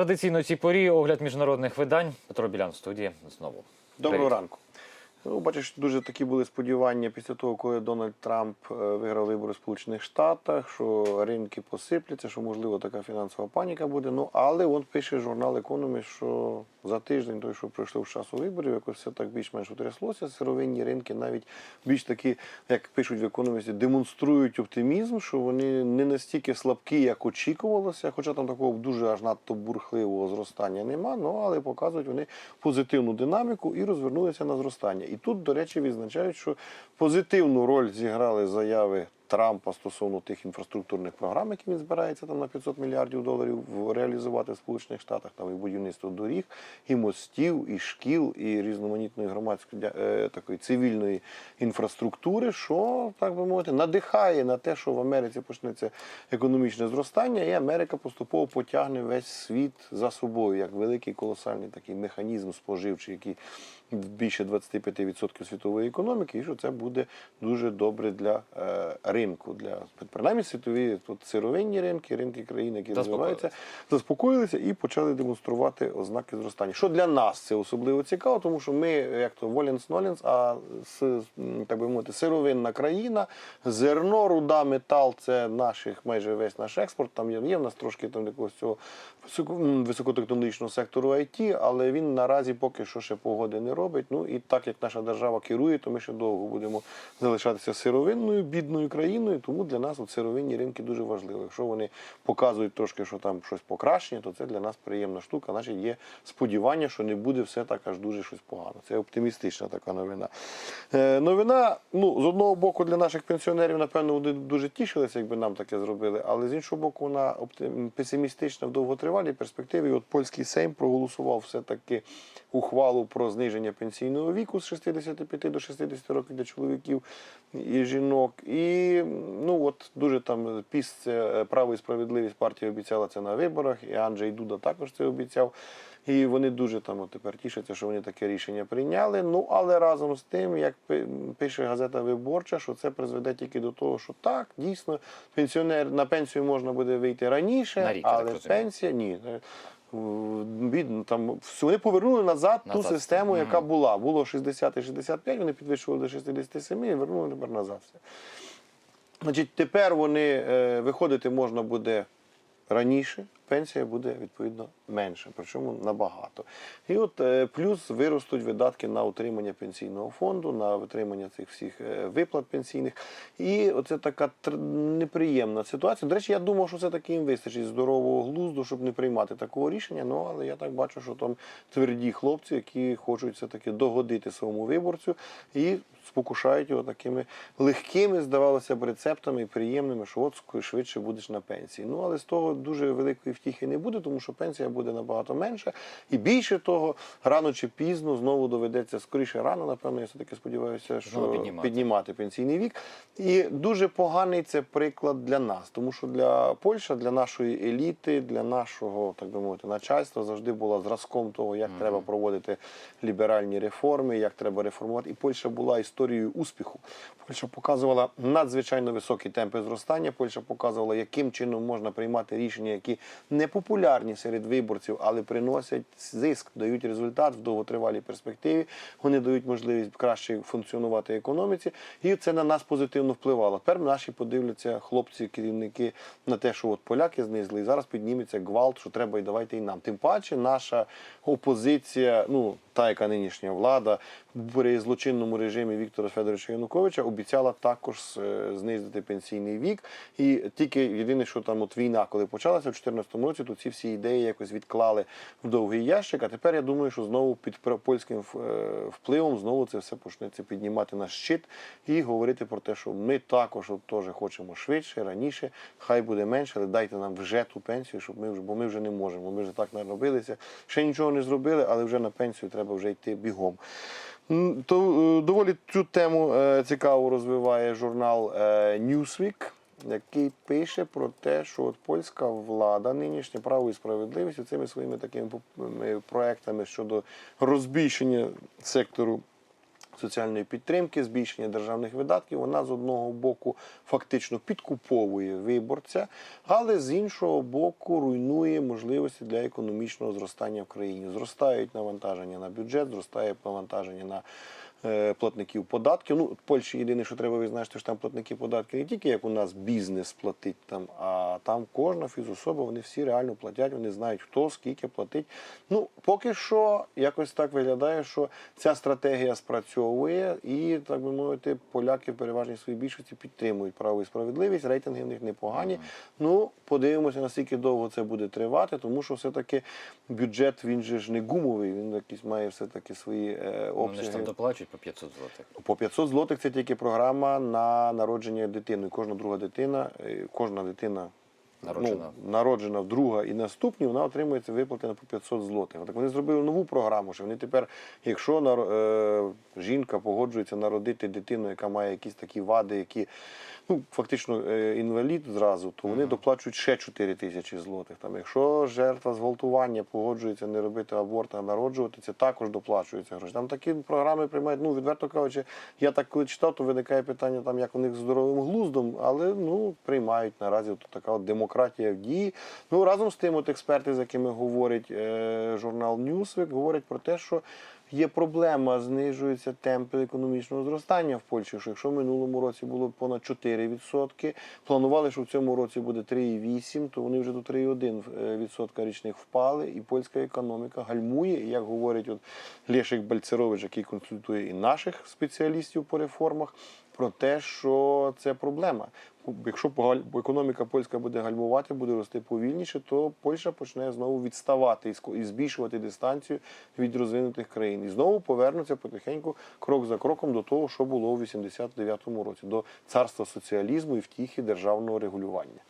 Традиційно цій порі огляд міжнародних видань. Петро Білян в студії знову. Доброго Привіт. ранку. Ну, бачиш, дуже такі були сподівання після того, коли Дональд Трамп е, виграв вибори в Сполучених Штатах, що ринки посипляться, що можливо така фінансова паніка буде. Ну але он пише журнал Економіст, що за тиждень, той, що пройшло з часу виборів, якось все так більш-менш утряслося. Сировинні ринки навіть більш такі, як пишуть в економісті, демонструють оптимізм, що вони не настільки слабкі, як очікувалося, хоча там такого дуже аж надто бурхливого зростання нема. Ну але показують вони позитивну динаміку і розвернулися на зростання. І тут, до речі, відзначають, що позитивну роль зіграли заяви. Трампа стосовно тих інфраструктурних програм, які він збирається там на 500 мільярдів доларів реалізувати в Сполучених Штатах, там і будівництво доріг, і мостів, і шкіл, і різноманітної громадської е, такої цивільної інфраструктури, що так би мовити, надихає на те, що в Америці почнеться економічне зростання, і Америка поступово потягне весь світ за собою, як великий колосальний такий механізм споживчий, який більше 25% світової економіки, і що це буде дуже добре для е, ринку, для принаймні світові тут сировинні ринки, ринки країн, які розвиваються, заспокоїлися і почали демонструвати ознаки зростання. Що для нас це особливо цікаво, тому що ми, як то воленс нолінс, а так би мовити, сировинна країна, зерно, руда, метал це наших майже весь наш експорт. Там є, є в нас трошки там якогось цього високотехнологічного сектору IT, але він наразі поки що ще погоди не робить. Ну і так як наша держава керує, то ми ще довго будемо залишатися сировинною, бідною країною. Тому для нас от сировинні ринки дуже важливі. Якщо вони показують трошки, що там щось покращення, то це для нас приємна штука. Значить, є сподівання, що не буде все так аж дуже щось погано. Це оптимістична така новина. Е, новина, ну, з одного боку, для наших пенсіонерів, напевно, вони дуже тішилися, якби нам таке зробили, але з іншого боку, вона песимістична в довготривалій перспективі. От польський Сейм проголосував все-таки ухвалу про зниження пенсійного віку з 65 до 60 років для чоловіків і жінок. І ну от дуже там піс право і справедливість партія обіцяла це на виборах, і Анджей Дуда також це обіцяв. І вони дуже там от тепер тішаться, що вони таке рішення прийняли. Ну але разом з тим, як пише газета Виборча, що це призведе тільки до того, що так, дійсно, пенсіонер на пенсію можна буде вийти раніше, На рік, але пенсія ні. Е, Бідно, там вони повернули назад, ту систему, яка була. Було 60-65, вони підвищували до 67 і вернули тепер назад все. Значить, тепер вони е, виходити можна буде раніше, пенсія буде відповідно менше, причому набагато. І от е, плюс виростуть видатки на утримання пенсійного фонду, на утримання цих всіх е, виплат пенсійних. І оце така неприємна ситуація. До речі, я думав, що це таки їм вистачить здорового глузду, щоб не приймати такого рішення. Ну але я так бачу, що там тверді хлопці, які хочуть все таки догодити своєму виборцю і спокушають його такими легкими, здавалося б, рецептами і приємними, що от швидше будеш на пенсії. Ну але з того дуже великої втіхи не буде, тому що пенсія буде набагато менша. І більше того, рано чи пізно знову доведеться скоріше рано, напевно, я все-таки сподіваюся, що піднімати. піднімати пенсійний вік. І дуже поганий це приклад для нас, тому що для Польща, для нашої еліти, для нашого, так би мовити, начальства завжди була зразком того, як треба проводити ліберальні реформи, як треба реформувати. І Польща була історією успіху. Польща показувала надзвичайно високі темпи зростання. Польща показувала, яким чином можна приймати рішення, які не популярні серед виборців, але приносять зиск, дають результат в довготривалій перспективі. Вони дають можливість краще функціонувати економіці, і це на нас позитивно впливало. Тепер наші подивляться хлопці, керівники на те, що от поляки знизили, і зараз підніметься гвалт, що треба і давайте і нам. Тим паче, наша опозиція, ну та яка нинішня влада при злочинному режимі Віктора Федоровича Януковича обіцяла також е, знизити пенсійний вік. І тільки єдине, що там от війна, коли почалася в 2014 році, то ці всі ідеї якось відклали в довгий ящик. А тепер я думаю, що знову під польським е, впливом знову це все почнеться піднімати на щит і говорити про те, що ми також от теж хочемо швидше, раніше, хай буде менше, але дайте нам вже ту пенсію, щоб ми вже, бо ми вже не можемо. Ми вже так наробилися. Ще нічого не зробили, але вже на пенсію треба вже йти бігом. То е, доволі цю тему е, цікаво розвиває журнал е, Newsweek, який пише про те, що от польська влада, нинішня право і справедливість цими своїми такими проектами щодо розбільшення сектору соціальної підтримки, збільшення державних видатків. Вона з одного боку фактично підкуповує виборця, але з іншого боку руйнує можливості для економічного зростання в країні. Зростають навантаження на бюджет, зростає навантаження на платників податків. Ну, Польщі єдине, що треба визначити, що там платники податків не тільки як у нас бізнес платить там, а там кожна фізособа, вони всі реально платять, вони знають, хто скільки платить. Ну, поки що якось так виглядає, що ця стратегія спрацьовує, і так би мовити, поляки в переважній своїй більшості підтримують право і справедливість. Рейтинги в них непогані. Ну, подивимося, наскільки довго це буде тривати, тому що все-таки бюджет він же ж не гумовий, він якийсь має все-таки свої е, Ну, Вони ж там доплачують по 500 злотих. По 500 злотих це тільки програма на народження дитини. Кожна друга дитина, е, кожна дитина Народжена. ну, народжена друга і наступні, вона отримується виплатена по 500 злотих. Так вони зробили нову програму, що вони тепер, якщо нар- е, жінка погоджується народити дитину, яка має якісь такі вади, які ну, фактично е, інвалід зразу, то вони доплачують ще 4 тисячі злотих. Там, якщо жертва зґвалтування погоджується не робити аборт, а народжувати, це також доплачується гроші. Там такі програми приймають, ну відверто кажучи, я так коли читав, то виникає питання, там як у них з здоровим глуздом, але ну приймають наразі от така от демократія в дії. Ну разом з тим, от експерти, з якими говорить е, журнал Newsweek, говорять про те, що є проблема, знижуються темпи економічного зростання в Польщі. Що якщо в минулому році було понад 4%, планували, що в цьому році буде 3,8%, то вони вже до 3,1% річних впали, і польська економіка гальмує. І як говорить от Лешик Бальцерович, який консультує і наших спеціалістів по реформах, про те, що це проблема. Якщо економіка польська буде гальмувати, буде рости повільніше, то Польща почне знову відставати і збільшувати дистанцію від розвинутих країн. І знову повернуться потихеньку крок за кроком до того, що було у 89-му році, до царства соціалізму і втіхи державного регулювання.